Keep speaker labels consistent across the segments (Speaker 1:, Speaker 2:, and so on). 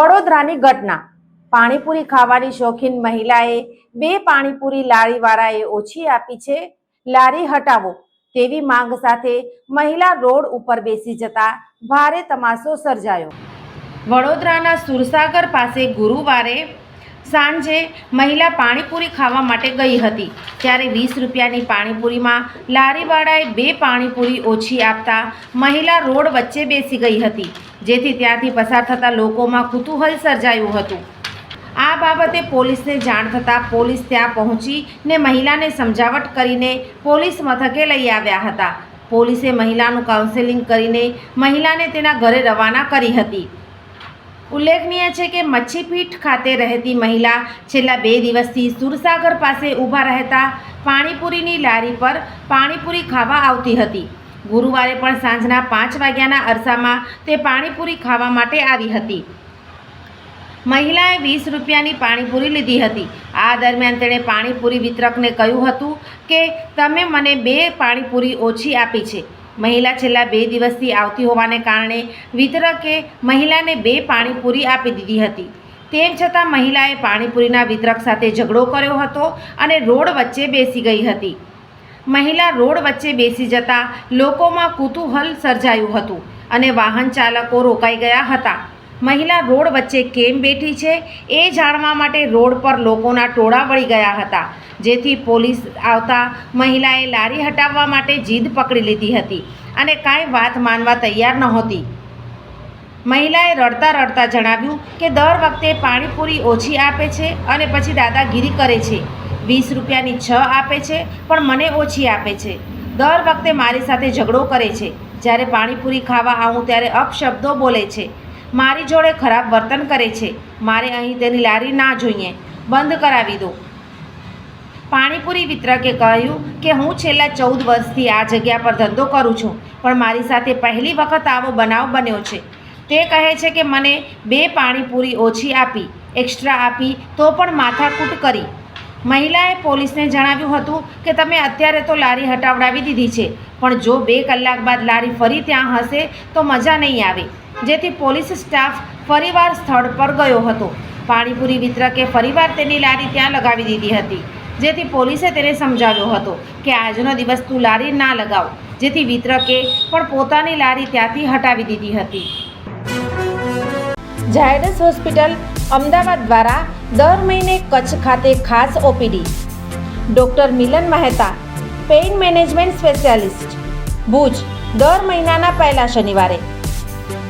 Speaker 1: વડોદરાની ઘટના. પાણીપુરી ખાવાની શોખીન મહિલાએ બે પાણીપુરી લારીવાળાએ ઓછી આપી છે. લારી હટાવો તેવી માંગ સાથે મહિલા રોડ ઉપર બેસી જતા ભારે તમાશો સર્જાયો. વડોદરાના સુરસાગર પાસે ગુરુવારે સાંજે મહિલા પાણીપુરી ખાવા માટે ગઈ હતી. ત્યારે વીસ રૂપિયાની પાણીપુરીમાં લારીવાળાએ બે પાણીપુરી ઓછી આપતા મહિલા રોડ વચ્ચે બેસી ગઈ હતી, જેથી ત્યાંથી પસાર થતા લોકોમાં કુતૂહલ સર્જાયું હતું. આ બાબતે પોલીસને જાણ થતાં પોલીસ ત્યાં પહોંચીને મહિલાને સમજાવટ કરીને પોલીસ મથકે લઈ આવ્યા હતા. પોલીસે મહિલાનું કાઉન્સેલિંગ કરીને મહિલાને તેના ઘરે રવાના કરી હતી. ઉલ્લેખનીય છે કે મચ્છીપીઠ ખાતે રહેતી મહિલા છેલ્લા બે દિવસથી સુરસાગર પાસે ઊભા રહેતા પાણીપુરીની લારી પર પાણીપુરી ખાવા આવતી હતી. ગુરુવારે પણ સાંજના પાંચ વાગ્યાના અરસામાં તે પાણીપુરી ખાવા માટે આવી હતી. મહિલાએ વીસ રૂપિયાની પાણીપુરી લીધી હતી. આ દરમિયાન તેણે પાણીપુરી વિતરકને કહ્યું હતું કે, તમે મને બે પાણીપુરી ઓછી આપી છે. મહિલા છેલ્લા બે દિવસથી આવતી હોવાને કારણે વિતરકે મહિલાને બે પાણીપુરી આપી દીધી હતી. તેમ છતાં મહિલાએ પાણીપુરીના વિતરક સાથે ઝઘડો કર્યો હતો અને રોડ વચ્ચે બેસી ગઈ હતી. મહિલા રોડ વચ્ચે બેસી જતા લોકોમાં કુતૂહલ સર્જાયું હતું અને વાહન ચાલકો રોકાઈ ગયા હતા. મહિલા રોડ વચ્ચે કેમ બેઠી છે એ જાણવા માટે રોડ પર લોકોના ટોળા વળી ગયા હતા, જેથી પોલીસ આવતા મહિલાએ લારી હટાવવા માટે જીદ પકડી લીધી હતી અને કાંઈ વાત માનવા તૈયાર નહોતી. મહિલાએ રડતા રડતા જણાવ્યું કે દર વખતે પાણીપુરી ઓછી આપે છે અને પછી દાદાગીરી કરે છે. વીસ રૂપિયાની છ આપે છે, પણ મને ઓછી આપે છે. દર વખતે મારી સાથે ઝઘડો કરે છે. જ્યારે પાણીપુરી ખાવા આવું ત્યારે અપશબ્દો બોલે છે. મારી જોડે ખરાબ વર્તન કરે છે. મારે અહીં તેની લારી ના જોઈએ. બંધ કરાવી દો. પાણીપુરી વિતરકે કહ્યું કે હું છેલ્લા ચૌદ વર્ષથી આ જગ્યા પર ધંધો કરું છું, પણ મારી સાથે પહેલી વખત આવો બનાવ બન્યો છે. તે કહે છે કે મને બે પાણીપુરી ઓછી આપી, એક્સ્ટ્રા આપી તો પણ માથાકૂટ કરી. મહિલાએ પોલીસને જણાવ્યું હતું કે તમે અત્યારે તો લારી હટાવડાવી દીધી છે, પણ જો બે કલાક બાદ લારી ફરી ત્યાં હશે તો મજા નહીં આવે. જેથી પોલીસ સ્ટાફ ફરીવાર સ્થળ પર ગયો હતો. પાણીપુરી વિતરકે ફરીવાર તેની લારી ત્યાં લગાવી દીધી હતી. જેથી પોલીસે તેને સમજાવ્યો હતો કે આજનો દિવસ તું લારી ના લગાવ. જેથી વિતરકે પણ પોતાની લારી ત્યાંથી હટાવી દીધી હતી. ઝાયડસ હોસ્પિટલ અમદાવાદ દ્વારા દર મહિને કચ્છ ખાતે ખાસ OPD. Doctor Milan Mehta, pain management specialist. Bhuj, દર મહિનાના પહેલા શનિવારે.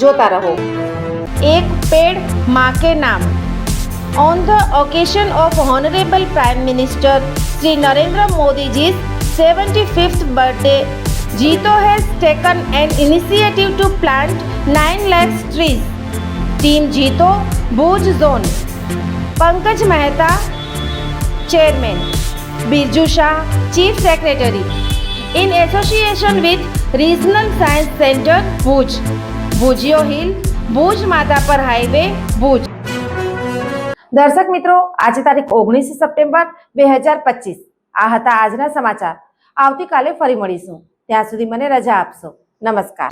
Speaker 1: જોતા રહો એક પેડ માં કે નામ On the occasion of Honorable Prime Minister Sri Narendra Modi's 75th birthday, Jito has taken an initiative to plant 9 lakhs trees. Team Jito, Bhuj Zone. Pankaj Mehta, Chairman. Birju Shah, Chief Secretary. In association with Regional Science Center, Bhuj. Bhujio Hill, માતા પર highway Bhuj. દર્શક મિત્રો આજે તારીખ ઓગણીસ September બે હજાર પચીસ. આ હતા આજના સમાચાર. આવતીકાલે ફરી મળીશું. ત્યાં સુધી મને રજા આપશો. નમસ્કાર.